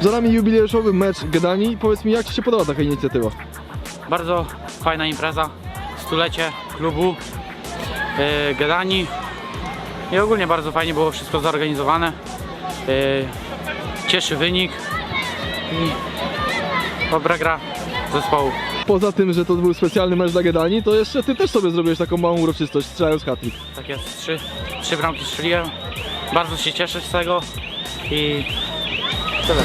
Za nami jubileuszowy mecz Gdani. Powiedz mi, jak Ci się podoba taka inicjatywa? Bardzo fajna impreza, stulecie klubu yy, Gedani i ogólnie bardzo fajnie było wszystko zorganizowane. Yy, cieszy wynik i dobra gra zespołu. Poza tym, że to był specjalny mecz dla Gdani, to jeszcze Ty też sobie zrobiłeś taką małą uroczystość, strzelając hat-trick. Tak jest, trzy, trzy bramki strzeliłem. Bardzo się cieszę z tego i 这个